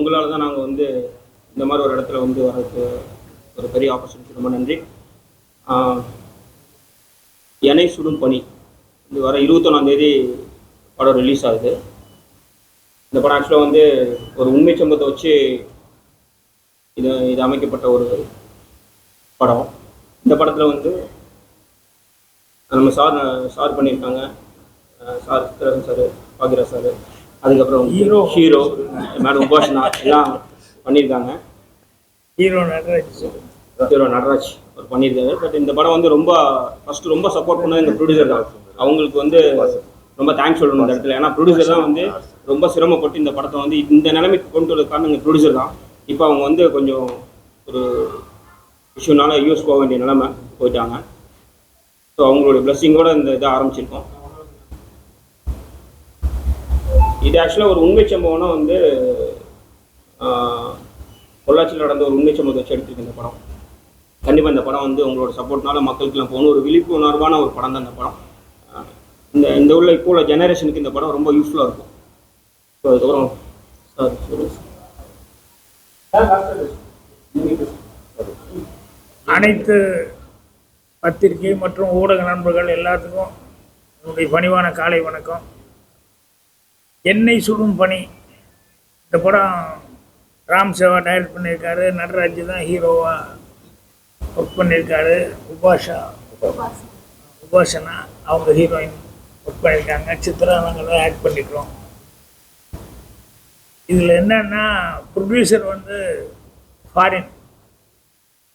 உங்களால் தான் நாங்கள் வந்து இந்த மாதிரி ஒரு இடத்துல வந்து வரதுக்கு ஒரு பெரிய ஆப்பர்ச்சுனிட்டி ரொம்ப நன்றி. எனை சுடும் பணி. இது வர இருபத்தொன்னாந்தேதி படம் ரிலீஸ் ஆகுது. இந்த படம் ஆக்சுவலாக வந்து ஒரு உண்மை சம்பவத்தை வச்சு இது இது அமைக்கப்பட்ட ஒரு படம். இந்த படத்தில் வந்து நம்ம சார் சார் பண்ணியிருக்காங்க. Sir Chithiran sir Bagira sir. அதுக்கப்புறம் Hero. ஹீரோ மேடம் உபாஷனா எல்லாம் பண்ணியிருக்காங்க. ஹீரோ நடராஜ் ஹீரோ நடராஜ் அவர் பண்ணியிருக்காரு. பட் இந்த படம் வந்து ரொம்ப ஃபர்ஸ்ட் ரொம்ப சப்போர்ட் பண்ணது எங்கள் ப்ரொடியூசர் தான். அவங்களுக்கு வந்து ரொம்ப தேங்க்ஸ் சொல்லணும் இந்த இடத்துல. ஏன்னா ப்ரொடியூசர் தான் வந்து ரொம்ப சிரமப்பட்டு இந்த படத்தை வந்து இந்த நிலைமைக்கு கொண்டு வரது காரணம் எங்கள் ப்ரொடியூசர் தான். இப்போ அவங்க வந்து கொஞ்சம் ஒரு இஷ்யூனால யூஎஸ் போக வேண்டிய நிலைமை போயிட்டாங்க. ஸோ அவங்களுடைய பிளஸ்ஸிங்கோட இந்த இதை ஆரம்பிச்சிருக்கோம். இது ஆக்சுவலாக ஒரு உண்மை சம்பவம்னா வந்து பொள்ளாச்சியில் நடந்த ஒரு உண்மை சம்பவத்தை வச்சு எடுத்திருக்கு இந்த படம். கண்டிப்பாக இந்த படம் வந்து உங்களோட சப்போர்ட்னால மக்களுக்குலாம் போகணும். ஒரு விழிப்புணர்வான ஒரு படம் தான் இந்த படம். இந்த இந்த உள்ள இப்போ உள்ள ஜெனரேஷனுக்கு இந்த படம் ரொம்ப யூஸ்ஃபுல்லாக இருக்கும். ஸோ அதுக்கப்புறம் சார் அனைத்து பத்திரிகை மற்றும் ஊடக நண்பர்கள் எல்லாத்துக்கும் என்னுடைய பணிவான காலை வணக்கம். எண்ணெய் சுடும் பணி. இந்த படம் ராம் சேவா டைரக்ட் பண்ணியிருக்காரு. நடராஜ் தான் ஹீரோவாக ஒர்க் பண்ணியிருக்காரு. உபாஷா. உபாசனா அவங்க ஹீரோயின் ஒர்க் பண்ணியிருக்காங்க. சித்ரா நாங்கள் ஆக்ட் பண்ணிக்கிறோம். இதில் என்னன்னா ப்ரொடியூசர் வந்து ஃபாரின்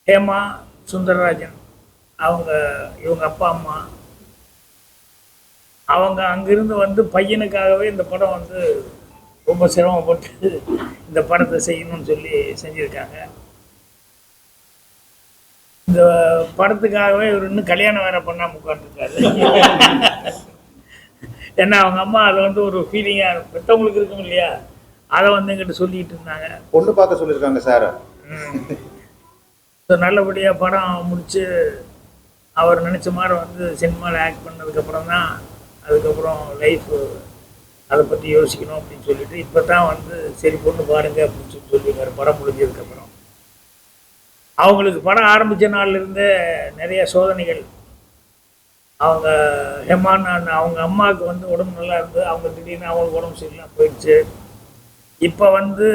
ஹேமா சுந்தரராஜன். அவங்க இவங்க அப்பா அம்மா. அவங்க அங்கிருந்து வந்து பையனுக்காகவே இந்த படம் வந்து ரொம்ப சிரமப்பட்டு இந்த படத்தை செய்யணும்னு சொல்லி செஞ்சுருக்காங்க. இந்த படத்துக்காகவே இவர் இன்னும் கல்யாணம் வேற பண்ணாம உட்காந்துருக்காரு ஏன்னா அவங்க அம்மா அதை வந்து ஒரு ஃபீலிங்காக பெற்றவங்களுக்கு இருக்கும். இல்லையா? அதை வந்து எங்கிட்ட சொல்லிட்டு இருந்தாங்க. பொண்ணு பார்க்க சொல்லியிருக்காங்க சார் ஸோ நல்லபடியாக படம் முடித்து அவர் நினச்ச மாதிரி வந்து சினிமாவில் ஆக்ட் பண்ணதுக்கப்புறம் தான் அதுக்கப்புறம் லைஃப் அதை பற்றி யோசிக்கணும் அப்படின்னு சொல்லிட்டு இப்போ தான் வந்து சரி பொண்ணு பாருங்க அப்படின்னு சொல்லி சொல்லியிருக்காரு. படம் முடிஞ்சதுக்கப்புறம். அவங்களுக்கு படம் ஆரம்பித்த நாள்லேருந்தே நிறைய சோதனைகள். அவங்க ஹெமான் அவங்க அம்மாவுக்கு வந்து உடம்பு நல்லா இருந்தது அவங்க திடீர்னு அவங்களுக்கு உடம்பு சரியில்லாம் போயிடுச்சு. இப்போ வந்து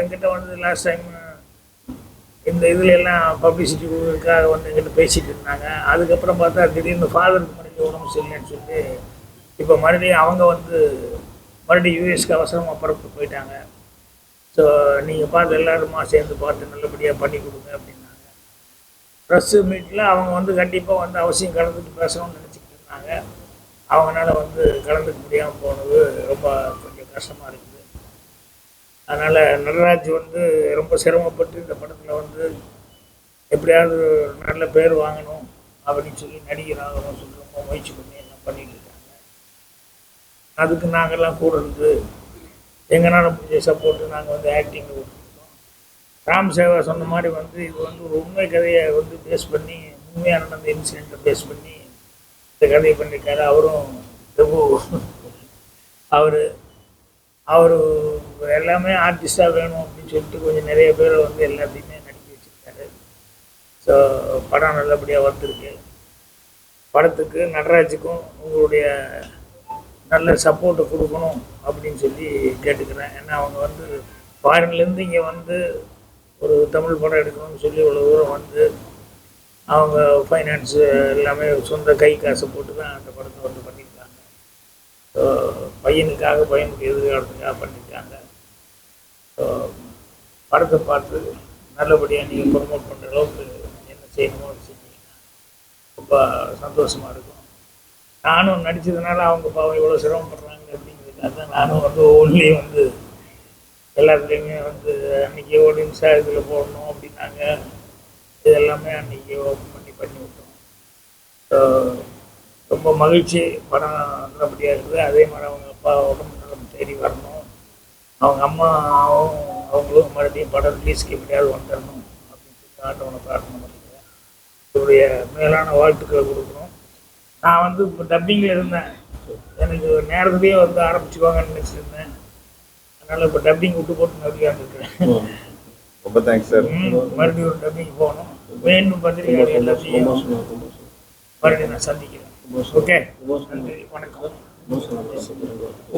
எங்கிட்ட வந்து லாஸ்ட் டைம் இந்த இதுல எல்லாம் பப்ளிசிட்டி கொடுக்கறதுக்காக வந்து எங்கிட்ட பேசிகிட்டு இருந்தாங்க. அதுக்கப்புறம் பார்த்தா திடீர்னு ஃபாதருக்கு மறுபடியும் உடம்பு சரியில்லைன்னு சொல்லி இப்போ மறுபடியும் அவங்க வந்து மறுபடியும் யூஎஸ்க்கு அவசரமாக பரப்பு போயிட்டாங்க. ஸோ நீங்கள் பார்த்து எல்லாருமா சேர்ந்து பார்த்து நல்லபடியாக பண்ணி கொடுங்க அப்படின்னாங்க. ப்ரெஸ்ஸு மீட்டில் அவங்க வந்து கண்டிப்பாக வந்து அவசியம் கலந்துட்டு பேசணும்னு நினச்சிக்கிட்டு இருந்தாங்க. அவங்களால வந்து கலந்துக்க முடியாமல் போனது ரொம்ப கொஞ்சம் கஷ்டமாக இருக்குது. அதனால் நடராஜ் வந்து ரொம்ப சிரமப்பட்டு இந்த படத்தில் வந்து எப்படியாவது நல்ல பேர் வாங்கணும். அப்படின்னு சொல்லி நடிகர் சொல்லுவோம் முயற்சி பண்ணி எல்லாம் பண்ணிட்டு இருக்காங்க. அதுக்கு நாங்கள்லாம் கூட இருந்து எங்களால் முடிஞ்ச சப்போர்ட்டு நாங்கள் வந்து ஆக்டிங்கில் கொடுத்துருக்கோம் ராம் சேவா சொன்ன மாதிரி வந்து இது வந்து ஒரு உண்மை கதையை வந்து பேஸ் பண்ணி உண்மையான அந்த இன்சிடெண்ட்டை பேஸ் பண்ணி இந்த கதையை பண்ணியிருக்காரு. அவரும் பிரபு. அவர் அவர் எல்லாமே ஆர்டிஸ்டாக வேணும் அப்படின்னு சொல்லிட்டு கொஞ்சம் நிறைய பேரை வந்து எல்லாத்தையுமே ஸோ படம் நல்லபடியாக வந்திருக்கு. படத்துக்கு நடராஜுக்கும் உங்களுடைய நல்ல சப்போர்ட்டை கொடுக்கணும் அப்படின்னு சொல்லி கேட்டுக்கிறேன். ஏன்னா அவங்க வந்து ஃபாரின்லேருந்து இங்கே வந்து ஒரு தமிழ் படம் எடுக்கணும்னு சொல்லி இவ்வளோ தூரம் வந்து அவங்க ஃபைனான்ஸு எல்லாமே சொந்த கை காசை போட்டு தான் அந்த படத்தை வந்து பண்ணியிருக்காங்க. ஸோ பையனுக்காக பையனுக்கு எதிர்காலத்துக்காக பண்ணியிருக்காங்க. ஸோ படத்தை பார்த்து நல்லபடியாக நீங்கள் ப்ரொமோட் பண்ணுற அளவுக்கு செய்யணுமோ அதை செஞ்சீங்கன்னா ரொம்ப சந்தோஷமாக இருக்கும். நானும் நடித்ததுனால அவங்க பாவம் இவ்வளோ சிரமப்படுறாங்க அப்படிங்கிறதுக்காக தான் நானும் வந்து ஒன்லேயும் வந்து எல்லாத்துலேயுமே வந்து அன்றைக்கி ஆடியன்ஸாக இதில் போடணும் அப்படின்னாங்க. இது எல்லாமே அன்றைக்கி ஓப்பன் பண்ணி பண்ணி விட்டோம். ரொம்ப மகிழ்ச்சி படம் நல்லபடியாக இருக்குது. அதே மாதிரி அவங்க அப்பா உடம்பு நலம் தேடி வரணும். அவங்க அம்மாவும் அவங்களும் மறுபடியும் படம் ரிலீஸ்க்கு எப்படியாவது வந்துடணும் அப்படின்னு சொல்லி ஆண்டவனை பிரார்த்தனை இவருடைய மேலான வாழ்த்துக்களை கொடுக்கணும். நான் வந்து இப்போ டப்பிங்கில் இருந்தேன். எனக்கு நேரத்துலேயே வந்து ஆரம்பிச்சுக்குவாங்கன்னு நினச்சிருந்தேன். அதனால் இப்போ டப்பிங் விட்டு போட்டு நம்பிக்கான்னு இருக்கிறேன் ரொம்ப தேங்க்ஸ் சார் மறுபடியும் ஒரு டப்பிங் போகணும். வேணும் பத்திரிகை எல்லாத்தையும். மறுபடியும் நான் சந்திக்கிறேன். ஓகே நன்றி வணக்கம்.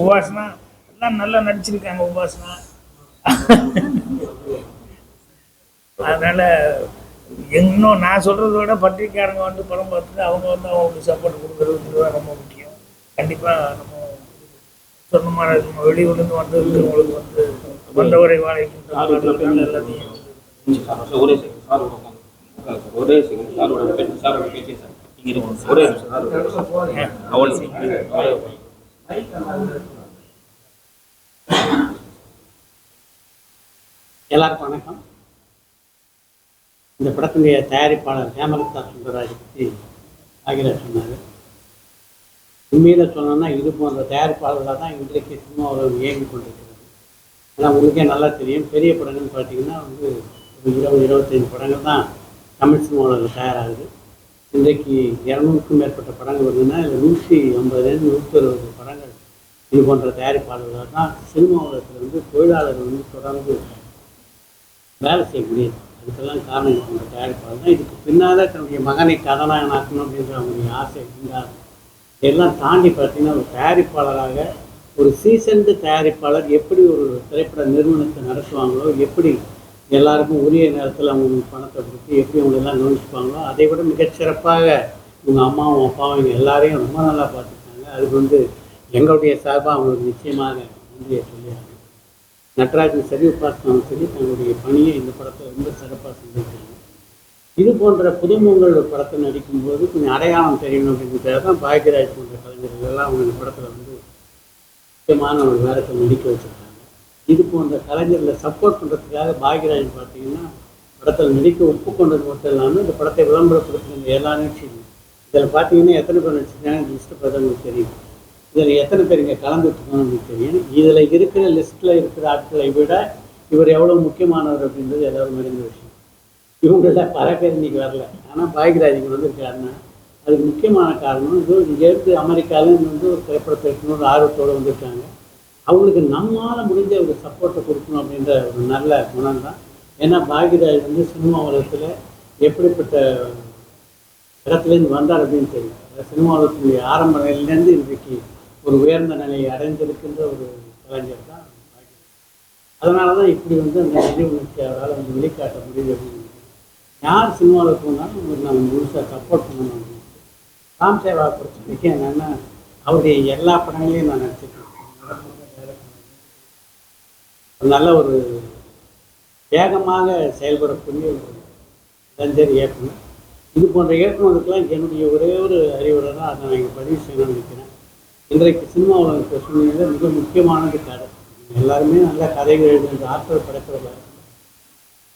உபாசனா எல்லாம் நல்லா நடிச்சிருக்காங்க உபாசனா. அதனால இன்னும் நான் சொல்றதை விட பத்திரிக்கையாளங்க வந்து படம் பார்த்துட்டு அவங்க வந்து அவங்களுக்கு சப்போர்ட் கொடுக்குறது தான் ரொம்ப முக்கியம். கண்டிப்பா நம்ம சொன்ன மாதிரி நம்ம வெளியூர்லேருந்து வந்து இருக்கிறவங்களுக்கு வந்து வந்தவரை வாழைக்கின்ற எல்லாத்தையும் ஒரே செகண்ட் சார் ஒரே செகண்ட் சாரோட பேச்சு சாரோட பேச்சு சார் இங்க இருக்கு ஒரே நிமிஷம் அவள் எல்லாருக்கும் வணக்கம். இந்த படத்தினுடைய தயாரிப்பாளர் ஹேமலதா சுந்தரராஜ் பற்றி ஆகிராஜ் சொன்னார். உண்மையில் சொன்னோன்னா இது போன்ற தயாரிப்பாளர்களாக தான் இன்றைக்கு சினிமா உலகம் இயங்கி கொண்டிருக்கிறது. ஏன்னா உங்களுக்கே நல்லா தெரியும். பெரிய படங்கள்னு பார்த்தீங்கன்னா வந்து ஒரு இருபது இருபத்தைந்து படங்கள் தான் தமிழ் சினிமா உலகில் தயாராகுது. இன்றைக்கு இரநூறுக்கும் மேற்பட்ட படங்கள் வருதுன்னா இதில் நூற்றி ஐம்பதுலேருந்து நூற்றி அறுபது படங்கள் இது போன்ற தயாரிப்பாளர்களாக தான் சினிமா உலகத்தில் வந்து தொழிலாளர்கள் வந்து தொடர்ந்து வேலை செய்ய அதுக்கெல்லாம் காரணம் இந்த தயாரிப்பாளர் தான். இதுக்கு பின்னால் தன்னுடைய மகனை கதாநாயகனாக்கணும் அப்படின்ற அவங்களுடைய ஆசை இருந்தால் இதெல்லாம் தாண்டி பார்த்தீங்கன்னா ஒரு தயாரிப்பாளராக ஒரு சீசன்டு தயாரிப்பாளர் எப்படி ஒரு திரைப்பட நிறுவனத்தை நடத்துவாங்களோ எப்படி எல்லாருக்கும் உரிய நேரத்தில் அவங்களுக்கு பணத்தை கொடுத்து எப்படி அவங்க எல்லாம் கவனிச்சுப்பாங்களோ அதை விட மிகச்சிறப்பாக இவங்க அம்மாவும் அப்பாவும் இவங்க எல்லாரையும் ரொம்ப நல்லா பார்த்துருக்காங்க அதுக்கு வந்து எங்களுடைய சார்பாக அவங்களுக்கு நிச்சயமாக நன்றியை சொல்லியாங்க நட்ராஜன் சரி உபாசனாவும் சரி தங்களுடைய பணியை இந்த படத்தை ரொம்ப சிறப்பாக செஞ்சிருக்காங்க. இது போன்ற புதுமுகங்கள் ஒரு படத்தை நடிக்கும்போது கொஞ்சம் அடையாளம் தெரியணும் அப்படிங்கிறதுக்காக தான் பாக்யராஜ் போன்ற கலைஞர்கள் எல்லாம் அவங்க இந்த படத்தில் வந்து முக்கியமான ஒரு வேடத்தை நடிக்க வச்சுருக்காங்க. இது போன்ற கலைஞர்களை சப்போர்ட் பண்ணுறதுக்காக பாக்யராஜ் பார்த்தீங்கன்னா படத்தில் நடிக்க ஒப்புக்கொண்டது மட்டும் இல்லாமல் இந்த படத்தை விளம்பரப்படுத்துகிற எல்லா நிகழ்ச்சியும் இதில் பார்த்தீங்கன்னா எத்தனை பேர் நடிச்சிருக்காங்க லிஸ்ட்டு பார்த்தா உங்களுக்கு தெரியும். இதில் எத்தனை பேர் இங்கே கலந்துருக்கணும்னு தெரியும். இதில் இருக்கிற லிஸ்ட்டில் இருக்கிற ஆட்களை விட இவர் எவ்வளோ முக்கியமானவர் அப்படின்றது எல்லாரும் அறிந்த விஷயம். இவங்கள பல பேர் இன்னைக்கு வரல. ஆனால் பாக்யராஜ் இங்கே வந்திருக்காருன்னா அதுக்கு முக்கியமான காரணம் இது இங்கேருந்து அமெரிக்காவிலேருந்து வந்து ஒரு திரைப்படத்தை எடுக்கணும்னு ஆர்வத்தோடு வந்திருக்காங்க. அவங்களுக்கு நம்மால் முடிஞ்ச ஒரு சப்போர்ட்டை கொடுக்கணும் அப்படின்ற ஒரு நல்ல குணம் தான் ஏன்னா பாகிராஜ் வந்து சினிமா உலகத்தில் எப்படிப்பட்ட இடத்துலேருந்து வந்தார் அப்படின்னு தெரியும். சினிமா உலகத்தினுடைய ஆரம்ப நிலையிலேருந்து இன்றைக்கு ஒரு உயர்ந்த நிலையை அடைந்திருக்கின்ற ஒரு கலைஞர் தான் அதனால தான் இப்படி வந்து அந்த நிதி உணர்ச்சி அவரால் வந்து வெளிக்காட்ட முடியுது அப்படின்னு. யார் சினிமாவில் போனாலும் உங்களுக்கு நம்ம முழுசாக சப்போர்ட் பண்ணணும் ராம் சேவா பொறுத்த வரைக்கும் என்னென்னா அவருடைய எல்லா படங்களையும் நான் நடிச்சிருக்கேன். நல்ல ஒரு வேகமாக செயல்படக்கூடிய ஒரு இளைஞர் இயக்குனர். இது போன்ற இயக்குனருக்கெல்லாம் என்னுடைய ஒரே ஒரு அறிவுரை தான் அதை நான் இங்கே பதிவு செய்யணும்னு நினைக்கிறேன். இன்றைக்கு சினிமா உலகத்தை சூழ்நிலையில் மிக முக்கியமானது கதை. எல்லாருமே நல்ல கதைகள் எழுதுகிற ஆற்றல் படைக்கிறவங்க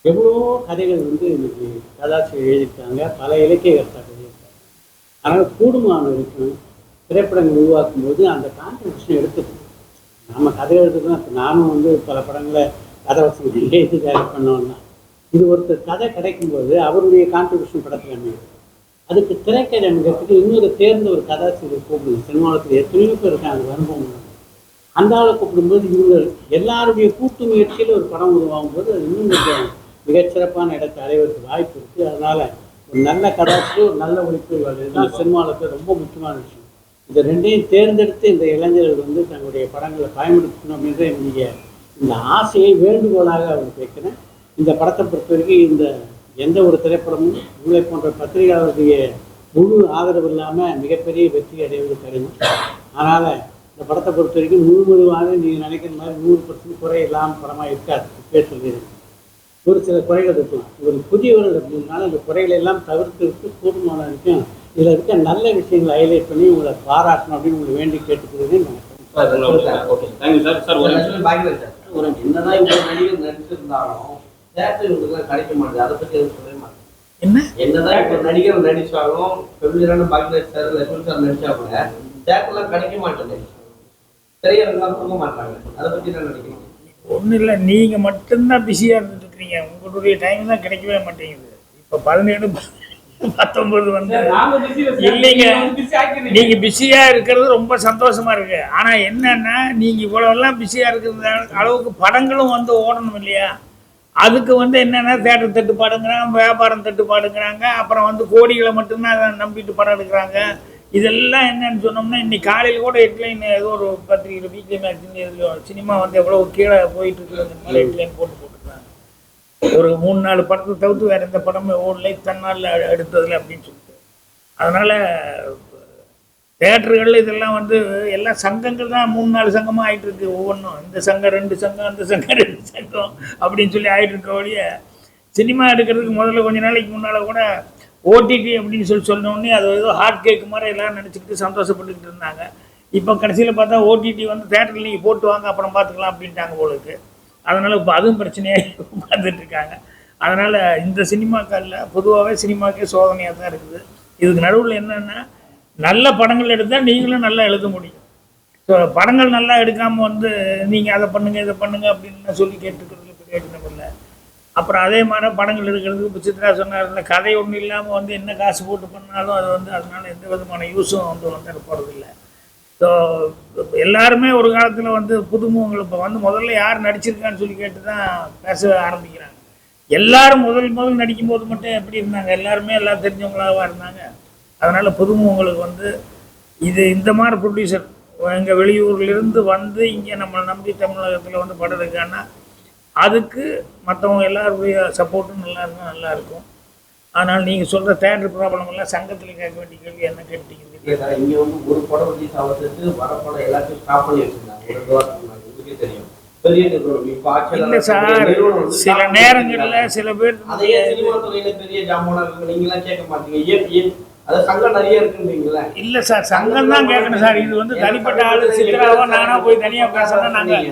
எவ்வளோ கதைகள் வந்து இன்னைக்கு கதாசிரியர் எழுதியிருக்காங்க பல இலக்கிய கருத்தாக்கள் எழுதியிருக்காங்க. அதனால் கூடுமான வரைக்கும் திரைப்படங்கள் உருவாக்கும் போது அந்த கான்ட்ரிபியூஷன் எடுத்துக்கணும் நம்ம கதை எழுதுறதுனா இப்போ நானும் வந்து பல படங்களை கதை வசதி எழுதி டைரக்ட் பண்ணோம்னா இது ஒருத்தர் கதை கிடைக்கும்போது அவருடைய கான்ட்ரிபியூஷன் படத்தில் அமையும். அதுக்கு திரைக்கதை அமைக்கிறதுக்கு இன்னொரு தேர்ந்த ஒரு கதாசிரியர் கூப்பிடுங்க சினிமாவில் எத்தனையோ பேர் இருக்காங்க அனுபவம் அந்த ஆளை கூப்பிடும்போது இவங்க எல்லாருடைய கூட்டு முயற்சியில் ஒரு படம் உருவாகும் போது அது இன்னும் கொஞ்சம் மிகச்சிறப்பான இடத்தை அடைவதற்கு வாய்ப்பு இருக்குது அதனால் ஒரு நல்ல கதாசிரியர் ஒரு நல்ல ஒளிப்பதிவாளர் தான் சினிமாவுக்கு ரொம்ப முக்கியமான விஷயம். இந்த ரெண்டையும் தேர்ந்தெடுத்து இந்த இளைஞர்கள் வந்து தங்களுடைய படங்களை பயன்படுத்தணும் அப்படின்ற என்னுடைய இந்த ஆசையை வேண்டுகோளாக அவர் கேட்குறேன் இந்த படத்தை பொறுத்த வரைக்கும் இந்த எந்த ஒரு திரைப்படமும் உங்களை போன்ற பத்திரிகையாளருடைய முழு ஆதரவு இல்லாமல் மிகப்பெரிய வெற்றி அடைவது கடினம். அதனால் இந்த படத்தை பொறுத்த வரைக்கும் முழு முழுவாக நீங்கள் நினைக்கிற மாதிரி நூறு பர்சன்ட் குறை இல்லாமல் படமாக இருக்காது. பேர் சொல்லிடுங்க ஒரு சில குறைகள் இருக்கலாம் ஒரு புதியவர்கள் அப்படின்னால இந்த குறைகளை எல்லாம் தவிர்த்து போதுமான வரைக்கும் இதில் இருக்க நல்ல விஷயங்களை ஹைலைட் பண்ணி உங்களை பாராட்டணும் அப்படின்னு உங்களை வேண்டி ஓகே. தேங்க்யூ சார் சார் ஒரு நிமிஷம். பாக்கியராஜ் சார், ஒரு என்னதான் இவ்வளவு நடிகர் நடிச்சிருந்தாலும் தேட்டர் கிடைக்க மாட்டேது அதை பத்தி எதுவும் சொல்லவே மாட்டேன் என்ன? என்னதான் இப்ப நடிகர் நடிச்சாலும் பெருமையான பாக்கியராஜ் சார் லட்சுமி சார் நடிச்சா கூட தேட்டர்லாம் கிடைக்க திரையரங்கெல்லாம் கொடுக்க மாட்டாங்க. அதை பத்தி என்ன நினைக்கிறீங்க? ஒன்றும் இல்லை. நீங்கள் மட்டும்தான் பிஸியாக இருந்துட்டு இருக்கிறீங்க உங்களுடைய டைம் தான் கிடைக்கவே மாட்டேங்குது. இப்போ பதினேழு பத்தொன்பது வந்து. இல்லைங்க. நீங்க பிஸியா இருக்கிறது ரொம்ப சந்தோஷமா இருக்கு. ஆனா என்னன்னா நீங்க இவ்வளவு எல்லாம் பிஸியா இருக்கிற அளவுக்கு படங்களும் வந்து ஓடணும் இல்லையா? அதுக்கு வந்து என்னென்னா தேட்டர் தட்டுப்பாடுங்கிறாங்க வியாபாரம் தட்டுப்பாடுங்கிறாங்க அப்புறம் வந்து கோடிகளை மட்டும்தான் அதை நம்பிட்டு படம் எடுக்கிறாங்க. இதெல்லாம் என்னன்னு சொன்னோம்னா இன்னைக்கு காலையில் கூட ஹெட்லைன் ஏதோ ஒரு பத்திரிகையில் வீக்லி மேக்சின் சினிமா வந்து எவ்வளோ கீழே போயிட்டு இருக்குது ஹெட்லைன் போட்டு போட்டுருக்காங்க. ஒரு மூணு நாலு படத்தை தவிர்த்து வேற எந்த படமும் ஓடலை தன்னால் எடுத்ததில்லை அப்படின்னு சொல்லிட்டு. அதனால் தேட்டர்கள் இதெல்லாம் வந்து எல்லா சங்கங்கள் தான் மூணு நாலு சங்கமாக ஆயிட்டு இருக்கு ஒவ்வொன்றும் இந்த சங்கம் ரெண்டு சங்கம் அந்த சங்கம் ரெண்டு சங்கம் அப்படின்னு சொல்லி ஆகிட்டு இருக்க ஒழிய சினிமா எடுக்கிறதுக்கு முதல்ல கொஞ்ச நாளைக்கு முன்னால் கூட ஓடிடி அப்படின்னு சொல்லி சொன்னோடனே அது ஏதோ ஹார்ட் கேக் மாதிரி எல்லாம் நினச்சிக்கிட்டு சந்தோஷப்பட்டுக்கிட்டு இருந்தாங்க. இப்போ கடைசியில் பார்த்தா ஓடிடி வந்து தேட்டரில் நீங்கள் போட்டு வாங்க அப்புறம் பார்த்துக்கலாம் அப்படின்ட்டாங்க போலுக்கு அதனால் இப்போ அதுவும் பிரச்சனையாக பார்த்துட்டு இருக்காங்க. அதனால் இந்த சினிமாக்களில் பொதுவாகவே சினிமாக்கே சோதனையாக தான் இருக்குது. இதுக்கு நடுவில் என்னென்னா நல்ல படங்கள் எடுத்தால் நீங்களும் நல்லா எழுத முடியும். ஸோ படங்கள் நல்லா எடுக்காமல் வந்து நீங்கள் அதை பண்ணுங்கள் இதை பண்ணுங்கள் அப்படின்னு சொல்லி கேட்டுக்கிறதுல பிரயோஜனம் இல்லை. அப்புறம் அதே மாதிரி படங்கள் எடுக்கிறதுக்கு இப்போ சித்ரா சொன்னார்ல கதை ஒன்றும் இல்லாமல் வந்து என்ன காசு போட்டு பண்ணாலும் அது வந்து அதனால எந்த விதமான யூஸும் வந்து வந்து போகிறதில்ல ஸோ எல்லாருமே ஒரு காலத்தில் வந்து புதுமுகங்கள் இப்போ வந்து முதல்ல யார் நடிச்சிருக்கான்னு சொல்லி கேட்டு தான் பேச ஆரம்பிக்கிறாங்க. எல்லாரும் முதல் முதல் நடிக்கும்போது மட்டும் எப்படி இருந்தாங்க? எல்லாருமே எல்லாம் தெரிஞ்சவங்களாக இருந்தாங்க? அதனால புதுமுகங்களுக்கு வந்து இது இந்த மாதிரி ப்ரொடியூசர் எங்கள் வெளியூர்லேருந்து வந்து இங்கே நம்மளை நம்பி தமிழகத்தில் வந்து படம் இருக்கான்னா அதுக்கு மற்றவங்க எல்லாருடைய சப்போர்ட்டும் நல்லா இருந்தால் நல்லா இருக்கும். ஆனால் நீங்கள் சொல்கிற தேட்டர் ப்ராப்ளம் எல்லாம் சங்கத்தில் கேட்க வேண்டிய கேள்வி என்ன கேட்டீங்க இங்க வந்து ஒரு படம் ரிலீஸ் ஆகிறதுக்கு வர படம் எல்லாத்தையும் ஸ்டாப் பண்ணி வச்சிருந்தாங்க. தெரியும். இல்லை சார் சில நேரங்களில். சில பேர் பெரிய ஜாமானா நீங்க கேட்க மாட்டீங்க. இல்லை சார் சங்கம் தான் கேட்கணும் சார். இது வந்து தனிப்பட்ட ஆளு சித்ராவோ நானா போய் தனியாக பேசுனா நாங்கள்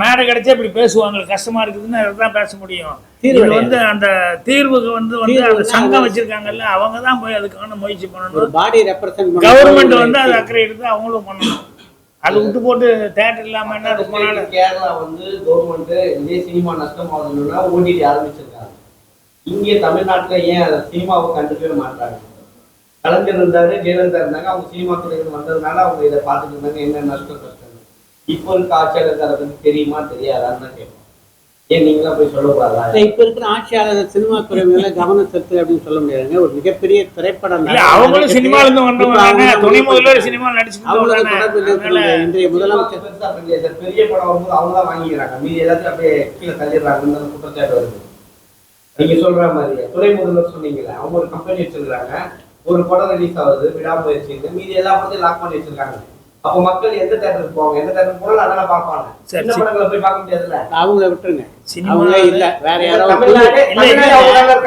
மேடை கிடைச்சா இப்படி பேசுவாங்க. கஷ்டமா இருக்குதுன்னு அதை தான் பேச முடியும். இது வந்து அந்த தீர்வுக்கு வந்து வந்து அந்த சங்கம் வச்சிருக்காங்கல்ல அவங்க தான் போய் அதுக்கான முயற்சி ஒரு பண்ணணும் பாடி ரெப்ரசன்ட் கவர்மெண்ட் வந்து அது அக்கறை எடுத்து அவங்களும் பண்ணணும். அது விட்டு போட்டு தேட்டர் இல்லாம என்ன ரொம்ப நாள் கேரளா வந்து கவர்மெண்ட் இதே சினிமா நஷ்டம் ஆகுதுன்னா ஓடிடி ஆரம்பிச்சிருக்காங்க. இங்கே தமிழ்நாட்டுல ஏன் அதை சினிமாவை கண்டுக்கவே மாட்டாங்க? கலைஞர் இருந்தாரு ஜெயலலிதா இருந்தாங்க. அவங்க சினிமா துறையில் வந்ததுனால அவங்க இதை பார்த்துட்டு இருந்தாங்க. என்ன நஷ்டம் கஷ்டம்? இப்போ இருக்க ஆட்சியாளருக்கு அதை பத்தி தெரியுமா தெரியாதான்னு தான் கேட்போம் ஏன் நீங்களாம் போய் சொல்லக்கூடாதா? இப்ப இருக்கிற ஆட்சியாளர் சினிமா துறை மேல கவனம் செலுத்து அப்படின்னு சொல்ல முடியாதுங்க. ஒரு மிகப்பெரிய திரைப்படம் இல்ல அவங்களும் சினிமால இருந்து வந்தவங்க தானே துணை முதல்வர் சினிமா இல்லை இன்றைய முதலமைச்சர். பெருசா. பெரிய படம் வரும்போது அவங்க தான் வாங்கிக்கிறாங்க. மீதி எல்லாத்தையும் அப்படியே கீழே தள்ளிடுறாங்கன்னு குற்றச்சாட்டு வருது. நீங்க சொல்ற மாதிரி துணை முதல்வர் சொன்னீங்களே அவங்க ஒரு கம்பெனி வச்சிருக்காங்க ஒரு படம் ரிலீஸ் ஆகுது விடாமுயற்சி மீதி எல்லா படத்தையும் லாக் பண்ணி வச்சிருக்காங்க. அப்போ மக்கள் எந்த தேட்டருக்கு போவாங்க? எந்த தேட்டருக்கு போனாலும் அதெல்லாம் பார்ப்பாங்க. சின்ன. படங்களை போய் பார்க்க முடியாதுல்ல? அவங்கள விட்டுருங்க. சினிமா அவங்களே இல்ல. வேற யாராவது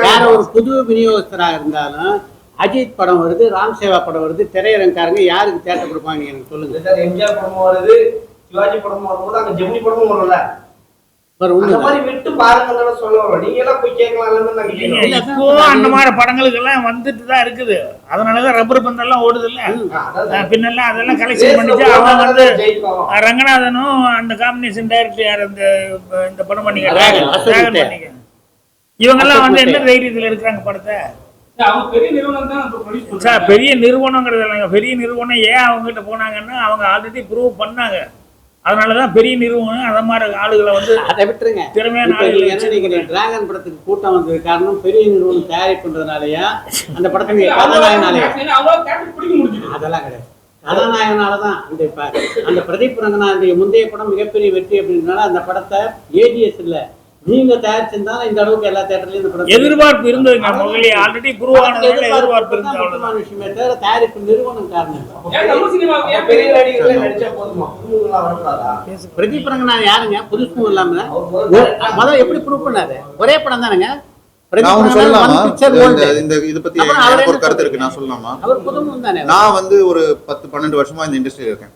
வேற. ஒரு புது விநியோகஸ்தரா இருந்தாலும் அஜித் படம் வருது ராம் சேவா படம் வருது திரையரங்காரங்க யாருக்கு தேட்டர் கொடுப்பாங்க எனக்கு சொல்லுங்க. சார் எம்ஜிஆர் படமும் வருது சிவாஜி படமும் வரும்போது அங்க ஜெமினி படமும் வரும்ல? இப்போ அந்த மாதிரி படங்களுக்கு எல்லாம் வந்துட்டு தான் இருக்குது. அதனாலதான் ரப்பர் பந்தெல்லாம் ஓடுது இல்ல பின்னெல்லாம் அதெல்லாம் கலெக்ஷன் பண்ணிட்டு அவன் வந்து. ரங்கநாதனும் அந்த காம்பினேஷன் டைரக்டர் யார் இந்த இந்த படம் பண்ணிக்க இவங்கெல்லாம் வந்து என்ன தைரியத்துல இருக்கிறாங்க படத்தை? அவங்க பெரிய நிறுவனங்கிறது இல்லைங்க. பெரிய நிறுவனம் ஏன் அவங்ககிட்ட போனாங்கன்னா அவங்க ஆல்ரெடி ப்ரூவ் பண்ணாங்க. அதனாலதான் பெரிய நிறுவனம் அந்த மாதிரி ஆளுகளை வந்து அதை விட்டுருங்க. திறமையான ஆளுகளை என்ன நினைக்கிறீங்க டிராகன் படத்துக்கு கூட்டம் வந்தது காரணம் பெரிய நிறுவனம் தயாரிப்புன்றதுனாலயா அந்த படத்துக்கு கதாநாயகனாலயா. அதெல்லாம் கிடையாது. கதாநாயகனால தான் அந்த இப்ப அந்த பிரதீப் ரங்கநாதனுடைய முந்தைய படம் மிகப்பெரிய வெற்றி அப்படின்றனால அந்த படத்தை ஏடிஎஸ் இல்ல நீங்க தயாரிச்சிருந்தாலும் இந்த அளவுக்கு எல்லா தேட்டர்லயும் எதிர்பார்ப்பு இருந்ததுங்க ஆல்ரெடி ப்ரூவ் ஆனதுனால எதிர்பார்ப்பு இருந்தது விஷயமே தவிர தயாரிப்பு நிறுவனம் காரணம் பெரிய நடிகர்களே நடிச்சா போதுமா? பிரதீப் ரங்கநாதன் யாருங்க? புதுசும் இல்லாம முதல்ல எப்படி ப்ரூவ் பண்ணாரு? ஒரே படம் தானுங்க? கருத்து இருக்கு? நான் சொல்லலாமா? நான் வந்து ஒரு பத்து பன்னெண்டு வருஷமா இந்த இண்டஸ்ட்ரியில் இருக்கேன்.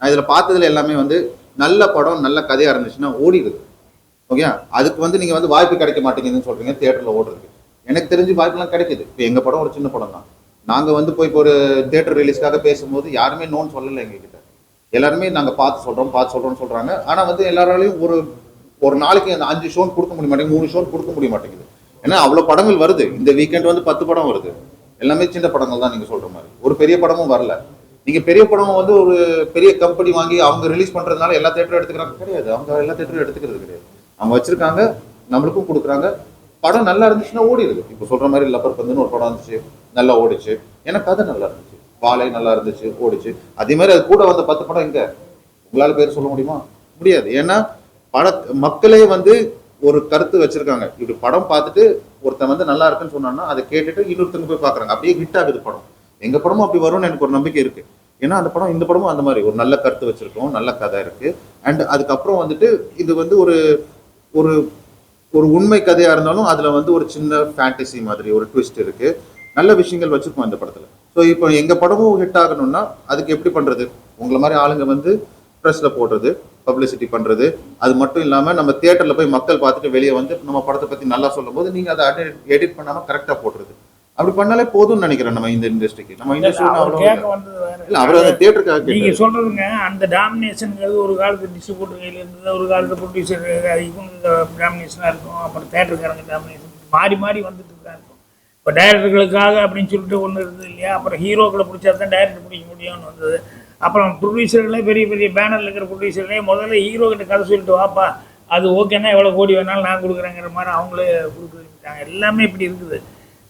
நான் இதுல பார்த்ததுல எல்லாமே வந்து நல்ல படம் நல்ல கதையா இருந்துச்சுன்னா ஓடிடுது. ஓகே அதுக்கு வந்து நீங்கள் வந்து வாய்ப்பு கிடைக்க மாட்டேங்குதுன்னு சொல்கிறீங்க தேட்டரில் ஓடுறதுக்கு. எனக்கு தெரிஞ்சு வாய்ப்புலாம் கிடைக்குது. இப்போ எங்கள் படம் ஒரு சின்ன படம் தான். நாங்கள் வந்து போய் இப்போ ஒரு தேட்டர் ரிலீஸ்க்காக பேசும்போது யாருமே நோன் சொல்லலை எங்ககிட்ட. எல்லாருமே நாங்கள் பார்த்து சொல்கிறோம் பார்த்து சொல்கிறோம்னு சொல்கிறாங்க ஆனால் வந்து எல்லாராலையும் ஒரு ஒரு நாளைக்கு அந்த அஞ்சு ஷோன் கொடுக்க முடிய மாட்டேங்குது மூணு ஷோன் கொடுக்க முடிய மாட்டேங்குது. ஏன்னா அவ்வளோ படங்கள் வருது. இந்த வீக்கெண்ட் வந்து பத்து படம் வருது. எல்லாமே சின்ன படங்கள் தான் நீங்கள் சொல்கிற மாதிரி. ஒரு பெரிய படமும் வரல. நீங்கள் பெரிய படம் வந்து ஒரு பெரிய கம்பெனி வாங்கி அவங்க ரிலீஸ் பண்ணுறதுனால எல்லா தேட்டரும் எடுத்துக்கிறாங்க. கிடையாது. அவங்க எல்லா தேட்டரும் எடுத்துக்கிறது கிடையாது. அவங்க வச்சிருக்காங்க நம்மளுக்கும் கொடுக்குறாங்க. படம் நல்லா இருந்துச்சுன்னா ஓடிடுது. இப்போ சொல்ற மாதிரி லப்பர் பந்துன்னு ஒரு படம் இருந்துச்சு நல்லா ஓடிச்சு. ஏன்னா கதை நல்லா இருந்துச்சு. வாழை நல்லா இருந்துச்சு ஓடிச்சு. அதே மாதிரி அது கூட வந்த பத்து படம் எங்க உங்களால் பேர் சொல்ல முடியுமா? முடியாது. ஏன்னா பட மக்களே வந்து ஒரு கருத்து வச்சிருக்காங்க. இப்படி படம் பார்த்துட்டு ஒருத்தன் வந்து நல்லா இருக்குன்னு சொன்னான்னா அதை கேட்டுட்டு இன்னொருத்தங்க போய் பார்க்குறாங்க. அப்படியே ஹிட் ஆகுது படம். எங்க படமும் அப்படி வரும்னு எனக்கு ஒரு நம்பிக்கை இருக்கு. ஏன்னா அந்த படம் இந்த படமும் அந்த மாதிரி. ஒரு நல்ல கருத்து வச்சிருக்கோம் நல்ல கதை இருக்கு. அண்ட் அதுக்கப்புறம் வந்துட்டு இது வந்து ஒரு ஒரு ஒரு உண்மை கதையாக இருந்தாலும் அதில் வந்து ஒரு சின்ன ஃபேண்டசி மாதிரி ஒரு ட்விஸ்ட் இருக்குது நல்ல விஷயங்கள் வச்சுருக்கோம் இந்த படத்தில். ஸோ இப்போ எங்கள் படமும் ஹிட் ஆகணும்னா அதுக்கு எப்படி பண்ணுறது உங்களை மாதிரி ஆளுங்க வந்து ப்ரெஸ்ஸில் போடுறது பப்ளிசிட்டி பண்ணுறது அது மட்டும் இல்லாமல் நம்ம தியேட்டரில் போய் மக்கள் பார்த்துட்டு வெளியே வந்து நம்ம படத்தை பற்றி நல்லா சொல்லும்போது நீங்கள் அதை எடிட் பண்ணாமல் கரெக்டாக போடுறது. அப்படி பண்ணாலே போதும்னு நினைக்கிறேன் நம்ம இந்த இண்டஸ்ட்ரிக்கு நம்ம இண்டஸ்ட்ரி இல்ல அவர் அந்த தியேட்டருக்காக நீங்க. சொல்றதுங்க அந்த டாமினேஷனுங்கிறது ஒரு காலத்து டிஸ்ட்ரிபியூட்டர் கையில் இருந்தது ஒரு காலத்து ப்ரொடியூசர் இவங்க டாமினேஷனாக இருக்கும் அப்புறம் தேட்டருக்காரங்க டாமினேஷன் மாறி மாறி வந்துட்டு தான் இருக்கும். இப்போ டைரக்டர்களுக்காக அப்படின்னு சொல்லிட்டு ஒன்று இருந்தது இல்லையா? அப்புறம் ஹீரோக்களை பிடிச்சா தான் டைரக்டர் பிடிக்க முடியும்னு வந்தது. அப்புறம் ப்ரொடியூசர்களே பெரிய பெரிய பேனரில் இருக்கிற ப்ரொடியூசர்களே முதல்ல ஹீரோ கிட்ட கதை சொல்லிட்டு வாப்பா அது ஓகேன்னா எவ்வளோ கோடி வேணாலும் நான் கொடுக்குறேங்கிற மாதிரி அவங்களே கொடுக்குறாங்க எல்லாமே இப்படி இருக்குது.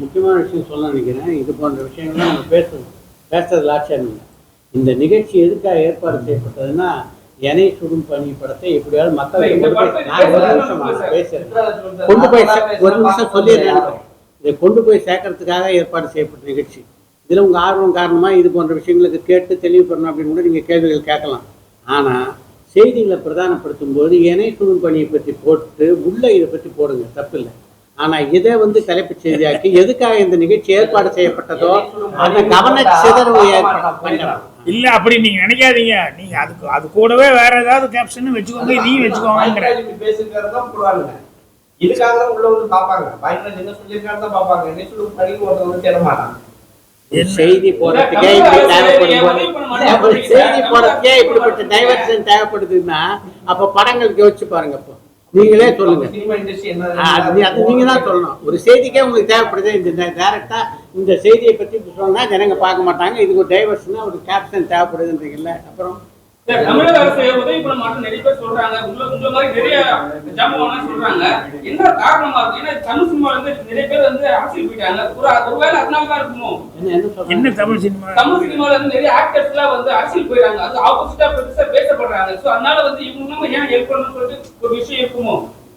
முக்கியமான விஷயம் சொல்ல நினைக்கிறேன். இது போன்ற விஷயங்கள்லாம் நம்ம பேசுறோம் பேசுறதுல ஆட்சேபம் இல்லை. இந்த நிகழ்ச்சி எதுக்காக ஏற்பாடு செய்யப்பட்டதுன்னா எனை சுடும் பணி படத்தை எப்படியாவது மக்களுக்கு பேசுறேன். கொண்டு போய் ஒரு நிமிஷம் சொல்லிடுறேன். இதை கொண்டு போய் சேர்க்கறதுக்காக ஏற்பாடு செய்யப்பட்ட நிகழ்ச்சி. இதில் உங்கள் ஆர்வம் காரணமாக இது போன்ற விஷயங்களுக்கு கேட்டு தெளிவு பண்ணணும் அப்படின்னு கூட நீங்கள் கேள்விகள் கேட்கலாம். ஆனால் செய்திகளை பிரதானப்படுத்தும் போது இணை சுடும் பணியை பற்றி போட்டு உள்ள இதை பற்றி போடுங்க. தப்பில்லை. ஆனால் இதை வந்து தலைப்புச் செய்தியாக்கி எதுக்காக இந்த நிகழ்ச்சி ஏற்பாடு செய்யப்பட்டதோ அந்த கவன சிதறவு இல்ல அப்படி நீங்க நினைக்காதீங்க. நீங்க அதுக்கு அது கூடவே வேற ஏதாவது கேப்ஷன் வச்சுக்கோங்க இதையும் வச்சுக்கோங்கிற பேசுங்கிறது தான் போடுவாங்க. இதுக்காக தான் உள்ள வந்து என்ன சொல்லியிருக்காங்க தான் பார்ப்பாங்க. என்ன சொல்லி படிக்க செய்தி போடுறதுக்கே இப்படி தேவைப்படும் செய்தி போடுறதுக்கே இப்படிப்பட்ட டைவர்ஷன் தேவைப்படுதுன்னா அப்ப படங்களுக்கு யோசிச்சு பாருங்க அப்போ நீங்களே சொல்லுங்க. அது நீங்க தான் சொல்லணும். ஒரு செய்திக்கே உங்களுக்கு தேவைப்படுது இந்த டைரக்டா இந்த செய்தியை பத்தி சொன்னா ஜனங்க பார்க்க மாட்டாங்க. இதுக்கு ஒரு டைவர்ஷனா ஒரு கேப்ஷன் தேவைப்படுதுன்றீங்கல்ல. அப்புறம் தமிழக அரசு உதவி பண்ண மாட்டோம் நிறைய பேர் சொல்றாங்க. உங்களை உங்களை மாதிரி நிறைய ஜாமான் சொல்றாங்க. என்ன காரணமா இருக்கு? ஏன்னா தமிழ் சினிமால இருந்து நிறைய பேர் வந்து அரசியல் போயிட்டாங்க. ஒரு ஒருவேளை அதனால தான் இருக்குமோ? என்ன என்ன சொல்றாங்க? என்ன தமிழ் சினிமா? தமிழ் சினிமால இருந்து நிறைய ஆக்டர்ஸ் எல்லாம் வந்து அரசியல் போயிறாங்க. அது ஆப்போசிட்டா பெருசா பேசப்படுறாங்க. சோ அதனால வந்து இவங்க நம்ம ஏன் ஹெல்ப் பண்ணணும்னு சொல்லிட்டு ஒரு விஷயம் இருக்குமோ?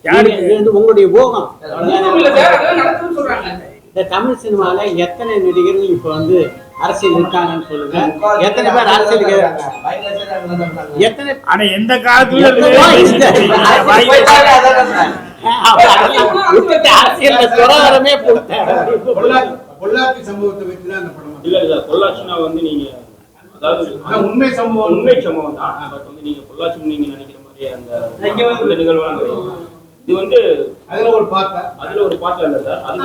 யாருக்கு? இது வந்து உங்களுடைய போகம். நடக்குதுன்னு சொல்றாங்க. இந்த தமிழ் சினிமால எத்தனை நடிகர்கள் இப்ப வந்து அரசியல் இருக்காங்கன்னு சொல்லுங்க. எத்தனை பேர் இருக்காங்க. எத்தனை ஆனா எந்த காலத்துல அரசியல் பொள்ளாச்சி சம்பவத்தை வச்சு தான் அந்த படம் இல்ல இல்ல பொள்ளாச்சினா வந்து நீங்க அதாவது உண்மை சம்பவம். உண்மை சம்பவம் தான் பட் வந்து நீங்க பொள்ளாச்சி நீங்க நினைக்கிற மாதிரி அந்த இங்க இது வந்து அதுல ஒரு பார்த்தா அதுல ஒரு பாட்டு இல்ல சார். அது.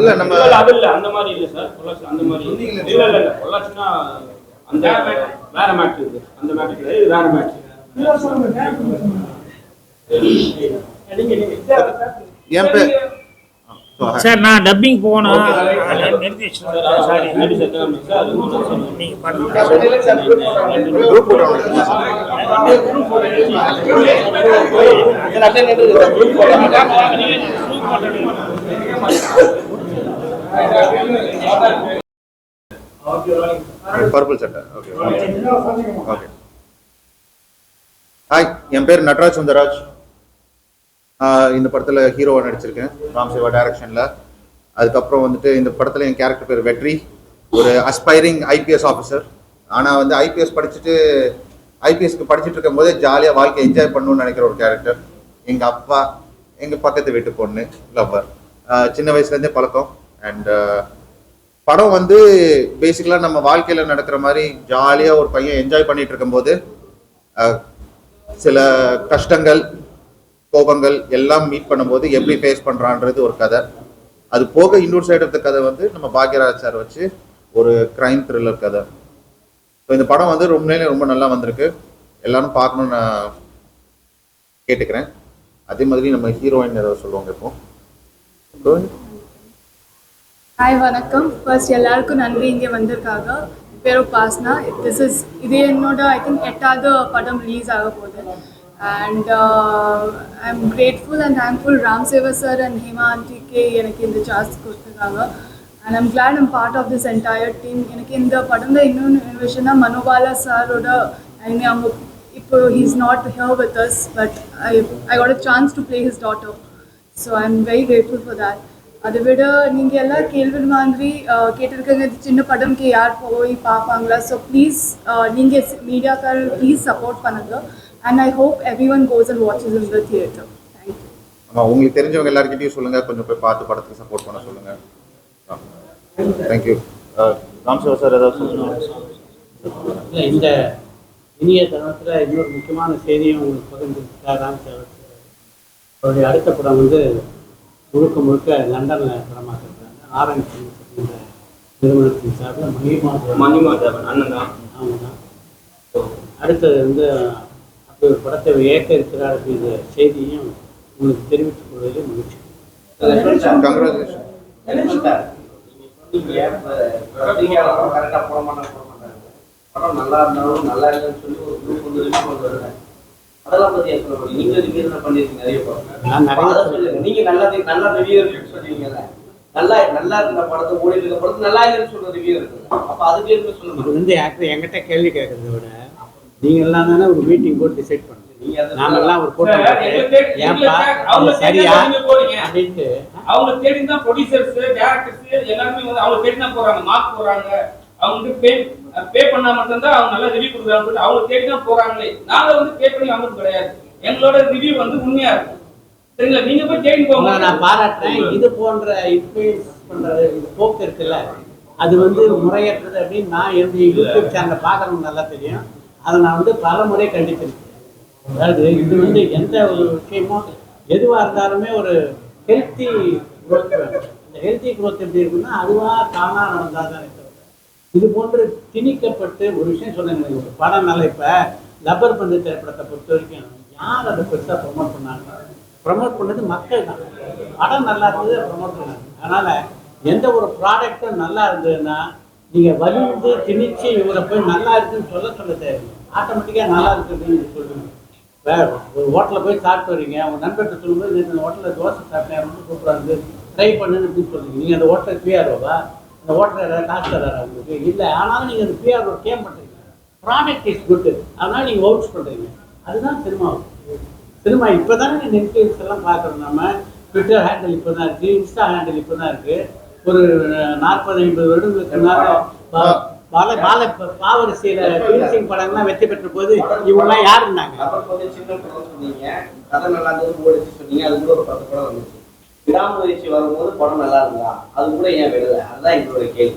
இல்ல நம்ம அது இல்ல அந்த மாதிரி இல்ல சார். பொள்ளாச்சி அந்த மாதிரி. இல்ல. இல்ல இல்ல பொள்ளாச்சினா அந்த வேற மேட்ச் இது. அந்த மேட்ச் கிடையாது. இது வேற மேட்ச் என் பேர் சார் நான் டப்பிங் photo. பர்பிள் சட்டை. ஓகே ஓகே ஹாய் என் பேர் நட்ராஜ் சுந்தராஜ். இந்த படத்தில் ஹீரோவாக நடிச்சிருக்கேன். ராம் சிவா டைரக்ஷனில் அதுக்கப்புறம் வந்துட்டு இந்த படத்தில் என் கேரக்டர் பேர் வெற்றி. ஒரு அஸ்பைரிங் ஐபிஎஸ் ஆஃபீஸர் ஆனால் வந்து ஐபிஎஸ் படிச்சுட்டு ஐபிஎஸ்க்கு படிச்சுட்டு இருக்கும் போதே ஜாலியாக வாழ்க்கை என்ஜாய் பண்ணணும்னு நினைக்கிற ஒரு கேரக்டர் எங்கள் அப்பா எங்கள் பக்கத்து வீட்டு பொண்ணு லவ்வர் சின்ன வயசுலேருந்தே பழக்கம். அண்ட் படம் வந்து பேசிக்கலாக நம்ம வாழ்க்கையில் நடக்கிற மாதிரி ஜாலியாக ஒரு பையன் என்ஜாய் பண்ணிட்டு இருக்கும்போது சில கஷ்டங்கள் கோபங்கள் எல்லாம் மீட் பண்ணும்போது எப்படி ஃபேஸ் பண்ணுறான்றது ஒரு கதை. அது போக இன்னொரு சைடு எடுத்த கதை வந்து நம்ம பாக்யராஜ் சார் வச்சு ஒரு கிரைம் த்ரில்லர் கதை. ஸோ இந்த படம் வந்து ரொம்ப ரொம்ப நல்லா வந்திருக்கு. எல்லாரும் பார்க்கணும்னு நான் கேட்டுக்கிறேன். அதே மாதிரி நம்ம ஹீரோயின் ஏதாவது சொல்லுவாங்க இப்போ. ஹாய் வணக்கம். ஃபர்ஸ்ட் எல்லாருக்கும் நன்றி. இங்கே வந்திருக்காங்க பேரும் பாஸ்னா. திஸ் இஸ் இது என்னோட ஐ திங்க் எட்டாவது படம் ரிலீஸ் ஆக போகுது. And I am grateful and thankful Ram Seva sir and Hema ஆண்டிக்கு எனக்கு இந்த சான்ஸ் கொடுத்துருக்காங்க and I'm glad I'm part of this entire team எனக்கு இந்த படம்ல இன்னொன்று விஷயம்னா மனோபாலா சாரோட ஐ மீன் அவங்க இப்போ he is not here with us but I I got a chance to play his daughter so I am very grateful for that அதை விட நீங்கள் எல்லாம் கேள்வி மாதிரி அஹ், கேட்டிருக்கீங்க இது சின்ன படம்க்கு யார் போய் பார்ப்பாங்களா ஸோ ப்ளீஸ் நீங்கள் மீடியாக்கார் ப்ளீஸ் சப்போர்ட் பண்ணுங்க and I hope everyone goes and watches in the theatre உங்களுக்கு தெரிஞ்சவங்க எல்லாருக்கிட்டையும் சொல்லுங்க. கொஞ்சம் போய் பார்த்து படத்துக்கு சப்போர்ட் பண்ண சொல்லுங்க. தேங்க்யூ ராம் சிவா சார் ஏதாவது சொல்லுங்க. இந்த இனிய தருணத்தில் இன்னொரு முக்கியமான செய்தியும் உங்களுக்கு பகிர்ந்துருக்கார் ராமசேவர் அவருடைய அடுத்த படம் வந்து முழுக்க முழுக்க லண்டனில் படமாக இருக்கிறாங்க. ஆரஞ்ச் என்ற நிறுவனத்தின் சார்பில் மகிமா மணிமா தேவன் அண்ணன் தான். அவங்க தான் அடுத்தது வந்து அப்படி ஒரு படத்தை இயக்க இருக்கிறார் அப்படிங்கிற செய்தியும் உங்களுக்கு தெரிவித்துக் கொள்வதில் மகிழ்ச்சி. படம் நல்லா இருந்தாலும் நல்லா இல்லைன்னு சொல்லி ஒரு குரூப் வந்து வருங்க அதெல்லாம் பத்தி சொல்ல நீங்க ரிவ்யூ பண்ணிருக்கீங்க நிறைய படம்? சொல்லுங்க. நீங்க நல்லா நல்லா ரிவ்யூ சொல்றீங்கல்ல நல்லா நல்லா இருந்த படத்தை ஓடி இருக்க படத்தை நல்லா இல்லைன்னு சொல்ற ரிவ்யூ இருக்குல்ல. அப்ப அதுக்கு எதுவுமே சொல்ல இது முடியும் வந்து ஆக்சுவலி என்கிட்ட கேள்வி கேட்கறத விட நீங்க எல்லாம் தானே ஒரு மீட்டிங் போட்டு டிசைட் பண்ணுங்க. நாமெல்லாம் ஒரு கூட்டம் ஏன்பா அவங்க இது சரியா. அப்படின்ட்டு அவங்க தேடி தான் ப்ரொடியூசர்ஸ் டேரக்டர்ஸ் எல்லாருமே வந்து அவங்க தேடி தான் போறாங்க. மார்க் போறாங்க அவங்க பே பே பண்ணா மட்டும்தான் அவங்க நல்லா ரிவ்யூ கொடுக்குறாங்க அவங்க தேடி தான் போறாங்களே. நாங்க வந்து பே பண்ணி வாங்குறது கிடையாது. எங்களோட ரிவ்யூ வந்து உண்மையா இருக்கும் சரிங்களா? நீங்க போய் தேடி போங்க. நான் பாராட்டுறேன். இது போன்ற இன்ஃபுளுன்ஸ் பண்றது இந்த போக்கு இருக்குல்ல அது வந்து முறையற்றது அப்படின்னு நான் என்னுடைய யூடியூப் சேனலை பார்க்கறவங்க நல்லா தெரியும். அதை நான் வந்து பல முறை கண்டித்திருக்கேன். அதாவது இது வந்து எந்த ஒரு விஷயமும் எதுவாக இருந்தாலுமே ஒரு ஹெல்த்தி குரோத் இந்த ஹெல்த்தி குரோத் எப்படி இருக்குன்னா அதுவாக தானாக நடந்தால் தான் இது போன்று திணிக்கப்பட்டு ஒரு விஷயம் சொன்னேன் ஒரு படம் நல்லா இப்போ லப்பர் பந்து திரைப்படத்தை பொறுத்த வரைக்கும் யார் அதை பெருசாக ப்ரொமோட் பண்ணாங்க? ப்ரமோட் பண்ணது மக்கள் தான். படம் நல்லா இருந்தது ப்ரமோட் பண்ணாங்க. அதனால் எந்த ஒரு ப்ராடக்ட்டும் நல்லா இருந்ததுன்னா நீங்க வலிந்து திணிச்சு இவரை போய் நல்லா இருக்குன்னு சொல்ல சொல்ல தேவையில்லை ஆட்டோமேட்டிக்காக நல்லா இருக்குதுன்னு சொல்லுங்க இப்போ ஒரு ஹோட்டலில் போய் சாப்பிட்டு வரீங்க உங்கள் நண்பர்கிட்ட சொல்லும்போது நேற்று இந்த ஹோட்டலில் தோசை சாப்பிட்டேன் ரொம்ப சூப்பராக இருந்து ட்ரை பண்ணுன்னு அப்படின்னு சொல்லுங்க நீங்கள் அந்த ஹோட்டல் பிஆர்ஓவா அந்த ஹோட்டல் ஏதாவது காசு தராரா உங்களுக்கு? இல்லை ஆனாலும் நீங்கள் அந்த பிஆர்ஓ கேம் பண்ணுறீங்க ப்ராடக்ட் இஸ் குட்டு அதனால் நீங்கள் அவுட்ஸ் பண்ணுறீங்க அதுதான் சினிமா. சினிமா இப்போ தானே நெட்ஃப்ளிக்ஸ் எல்லாம் பார்க்குறோம் நம்ம. ட்விட்டர் ஹேண்டில் இப்போ தான் இருக்குது இன்ஸ்டா ஹேண்டில் இப்போ தான் இருக்குது ஒரு நாற்பது ஐம்பது வருடங்களுக்கு முன்னால பால. பால பாவரிசையில் சிங் படம்லாம் வெற்றி பெற்ற போது இவங்கெல்லாம் யார் இருந்தாங்க கதை நல்லா இருந்தது ஓடிச்சு சொன்னீங்க. அது கூட ஒரு பத்து படம் வந்துச்சு. விடாமுயற்சி வரும்போது படம் நல்லா இருந்தா அது கூட ஏன் விடல? அதுதான் எங்களோட கேள்வி.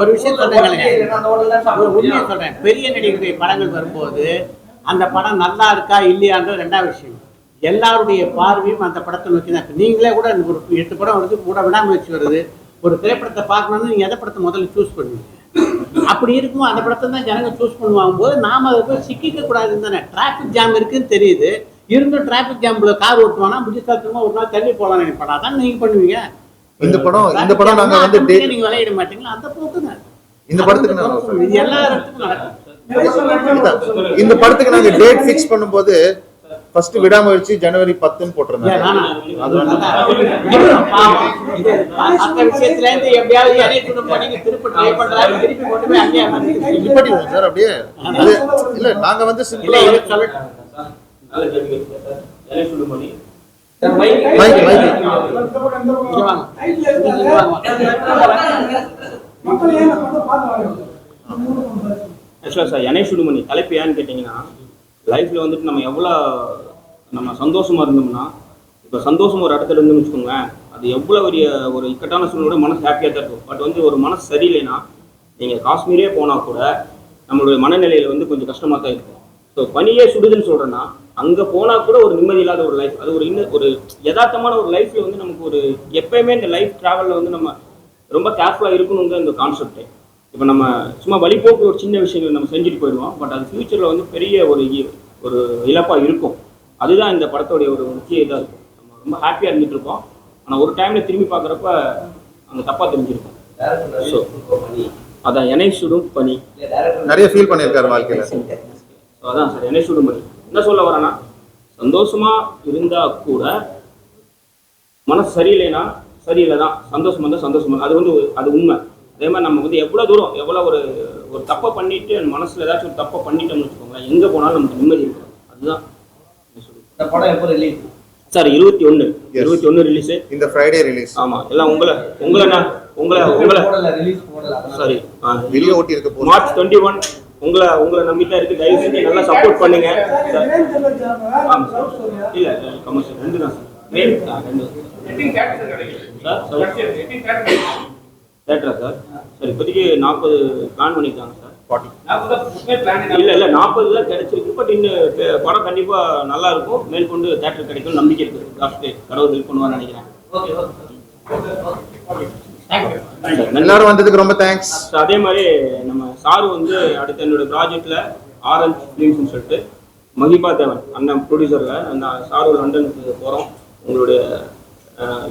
ஒரு விஷயம். சொல்றேன். பெரிய நடிகருடைய படங்கள் வரும்போது அந்த படம் நல்லா இருக்கா இல்லையான்ற ரெண்டாவது விஷயம். எல்லாருடைய பார்வையும் அந்த படத்தை நோக்கி தான் இருக்கு. நீங்களே கூட ஒரு எட்டு படம் வருது கூட விடாமுயற்சி வருது. ஒரு திரைப்படத்தை பார்க்கணும்னு நீங்க எந்த படத்தை முதல்ல சூஸ் பண்ணுவீங்க? அப்படி இருக்கும் அந்த படத்தை தான் ஜனங்க சூஸ் பண்ணுவாங்க போது நாம அதை போய் சிக்கிக்க கூடாதுன்னு தானே. டிராஃபிக் ஜாம் இருக்குன்னு தெரியுது. இருந்தும் டிராஃபிக் ஜாம்ல கார் ஓட்டுவானா புத்திசாலித்தனமா ஒரு நாள் தள்ளி போகலாம் நினைப்பா அதான் நீங்க பண்ணுவீங்க. இந்த படம் இந்த படம் நாங்க வந்து Traffic jam date- நீங்க விளையாட மாட்டீங்களா? அந்த போக்கு தான். இந்த படத்துக்கு எல்லா இடத்துக்கும் நடக்கும். இந்த படத்துக்கு நாங்க டேட் ஃபிக்ஸ் பண்ணும்போது ஃபர்ஸ்ட் விடாமுயற்சி ஜனவரி பத்துன்னு போட்டிருந்தாங்க. சார் அப்படியே. இல்ல நாங்க வந்து சிம்பிளா சார் மைக் மைக், யனேஷ் சுடுமணி தலைப்பு ஏன்னு கேட்டிங்கன்னா லைஃப்பில் வந்துட்டு நம்ம எவ்வளோ நம்ம சந்தோஷமாக இருந்தோம்னா இப்போ சந்தோஷம் ஒரு இடத்துல இருந்துன்னு வச்சுக்கோங்களேன் அது எவ்வளோ பெரிய ஒரு இக்கட்டான சூழ்நிலை மனசு ஹாப்பியாக தான் இருக்கும். பட் வந்து ஒரு மனசு சரியில்லைன்னா நீங்கள் காஷ்மீரே போனால் கூட நம்மளுடைய மனநிலையில் வந்து கொஞ்சம் கஷ்டமாக தான் இருக்கும். ஸோ பனியே சுடுதுன்னு சொல்கிறேன்னா அங்கே போனால் கூட ஒரு நிம்மதி இல்லாத ஒரு லைஃப் அது ஒரு இன்னும் ஒரு யதார்த்தமான ஒரு லைஃப்பில் வந்து நமக்கு ஒரு எப்பயுமே இந்த லைஃப் ட்ராவலில் வந்து நம்ம ரொம்ப கேர்ஃபுல்லாக இருக்கணுங்கிற இந்த கான்செப்டே இப்போ நம்ம சும்மா வழிபோக்கு ஒரு சின்ன விஷயங்கள் நம்ம செஞ்சுட்டு போயிடுவோம். பட் அது ஃப்யூச்சரில் வந்து பெரிய ஒரு ஒரு இழப்பாக இருக்கும். அதுதான் இந்த படத்தோடைய ஒரு முக்கிய இதாக இருக்கும். நம்ம ரொம்ப ஹாப்பியாக இருந்துட்டு இருப்போம் ஆனால் ஒரு டைமில் திரும்பி பார்க்குறப்ப அங்கே தப்பாக தெரிஞ்சிருக்கும். பண்ணி அதான் எனை சுடும் டேரக்டர் நிறைய ஃபீல் பண்ணியிருக்காரு வாழ்க்கையில. ஸோ அதான் சார் எனை சுடும் பனி என்ன சொல்ல வரேன்னா சந்தோஷமா இருந்தா கூட மனசு சரியில்லைன்னா சரியில்லை தான் சந்தோஷம் வந்தால் சந்தோஷம் அது வந்து அது உண்மை. அதே மாதிரி நம்ம வந்து எவ்வளோ தூரம் எவ்வளோ ஒரு ஒரு தப்பை பண்ணிட்டு மனசுல ஏதாச்சும் ஒரு தப்பை பண்ணிட்டோம்னு வச்சுக்கோங்களேன் எங்கே போனாலும் நமக்கு நிம்மதி இருக்கும். அதுதான் இந்த படம் எப்போ ரிலீஸ் சார் இருபத்தி ஒன்று. இருபத்தி ஒன்று ரிலீஸு இந்த ஃப்ரைடே ரிலீஸ் ஆமா எல்லாம் உங்களை உங்களை நான் உங்களை உங்களை. சாரி வெளியே ஓட்டி இருக்க மார்ச் டுவெண்ட்டி ஒன் உங்களை உங்களை நம்பித்தான் இருக்கு. தயவு செஞ்சு நல்லா சப்போர்ட் பண்ணுங்க. ஆமா சார். இல்ல கமர்ஷியல் ரெண்டு தான் சார். ரெண்டு? சார் தேட்டரா சார் சார் இப்போதைக்கு நாற்பது பிளான் பண்ணியிருக்காங்க சார் ஃபார்ட்டி இல்ல இல்ல நாற்பது தான் கிடைச்சிருக்கு பட் இன்னும் படம் கண்டிப்பா நல்லா இருக்கும். மேற்கொண்டு தேட்டர் கிடைக்கும் நம்பிக்கை இருக்கு. லாஸ்ட் கடவுள் ஹெல்ப் பண்ணுவான்னு நினைக்கிறேன். ஓகே ஓகே எல்லாரும் வந்ததுக்கு ரொம்ப தேங்க்ஸ் அதே மாதிரி நம்ம சாரு வந்து அடுத்த என்னோட ப்ராஜெக்ட்ல ஆரஞ்ச் ஃபிலிம்ஸ்னு சொல்லிட்டு மகிபா தேவன் அண்ணன் ப்ரொடியூசர்ல நான் சாரு லண்டனுக்கு போகிறோம் உங்களுடைய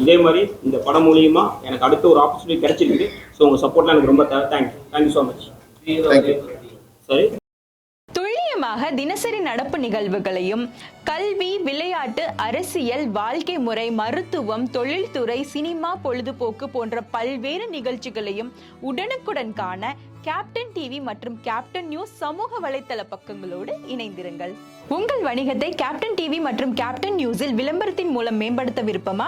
இதே மாதிரி இந்த படம் மூலியமா எனக்கு அடுத்த ஒரு ஆப்பர்ச்சுனிட்டி கிடைச்சிருக்கு. ஸோ உங்கள் சப்போர்ட்லாம் எனக்கு ரொம்ப thank you thank you so much Thank you. சரி துல்லியமாக தினசரி நடப்பு நிகழ்வுகளையும் கல்வி விளையாட்டு அரசியல் வாழ்க்கை முறை மருத்துவம் தொழில்துறை சினிமா பொழுதுபோக்கு போன்ற பல்வேறு நிகழ்ச்சிகளையும் உடனுக்குடன் காண கேப்டன் டிவி மற்றும் கேப்டன் நியூஸ் சமூக வலைத்தள பக்கங்களோடு இணைந்திருங்கள். உங்கள் வணிகத்தை கேப்டன் டிவி மற்றும் கேப்டன் நியூஸில் விளம்பரத்தின் மூலம் மேம்படுத்த விருப்பமா?